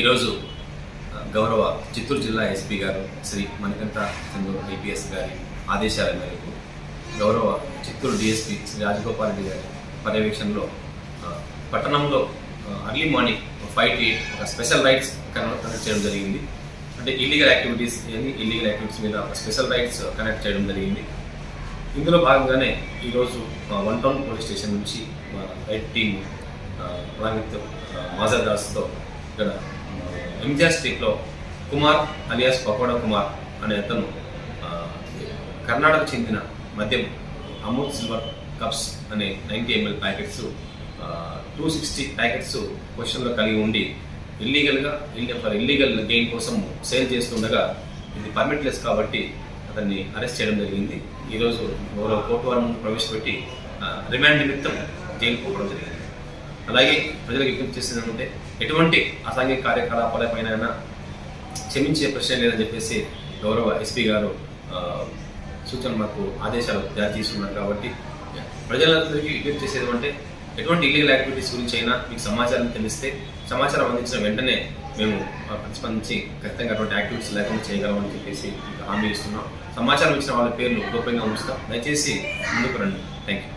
ఈరోజు గౌరవ చిత్తూరు జిల్లా ఎస్పీ గారు శ్రీ మణికంఠ చంద్ర ఐపీఎస్ గారి ఆదేశాల మేరకు గౌరవ చిత్తూరు డిఎస్పీ శ్రీ రాజగోపాల్ రెడ్డి గారి పర్యవేక్షణలో పట్టణంలో early morning five to eight ఒక స్పెషల్ రైట్స్ కనెక్ట్ చేయడం జరిగింది. అంటే ఇల్లీగల్ యాక్టివిటీస్ ఏది ఇల్లీగల్ యాక్టివిటీస్ మీద ఒక స్పెషల్ రైట్స్ కనెక్ట్ చేయడం జరిగింది. ఇందులో భాగంగానే ఈరోజు వన్ టౌన్ పోలీస్ స్టేషన్ నుంచి మా రైట్ టీమ్ అలాగే మాజర్ దాస్తో ఇక్కడ ఎంజిఆర్ స్ట్రీట్లో కుమార్ అలియాస్ పకోడా కుమార్ అనే అతను కర్ణాటక చెందిన మద్యం అమూల్ సిల్వర్ కప్స్ అనే ninety ML packets two sixty packets పొజిషన్లో కలిగి ఉండి ఇల్లీగల్గా ఫర్ ఇల్లీగల్ గెయిన్ కోసం సేల్ చేస్తుండగా ఇది పర్మిట్లెస్ కాబట్టి అతన్ని అరెస్ట్ చేయడం జరిగింది. ఈరోజు గౌరవ కోర్టు వారి ముందు ప్రవేశపెట్టి రిమాండ్ నిమిత్తం జైలుకు పోవడం జరిగింది. అలాగే ప్రజలకు విజ్ఞప్తి చేసేది ఎటువంటి అసాంఘిక కార్యకలాపాలపైన క్షమించే ప్రశ్న లేదని చెప్పేసి గౌరవ ఎస్పీ గారు సూచన సూచనలు మాకు ఆదేశాలు జారీ చేస్తున్నారు కాబట్టి ప్రజలందరికీ విజ్ఞప్తి చేసేది అంటే ఎటువంటి ఇల్లీగల్ యాక్టివిటీస్ గురించి అయినా మీకు సమాచారం తెలిస్తే సమాచారం అందించిన వెంటనే మేము ప్రతిస్పందించి ఖచ్చితంగా అటువంటి యాక్టివిటీస్ లేకుండా చేయగలమని చెప్పేసి హామీ ఇస్తున్నాం. సమాచారం ఇచ్చిన వాళ్ళ పేర్లు గోప్యంగా ఉంచుతాం. దయచేసి ముందుకు రండి. Thank you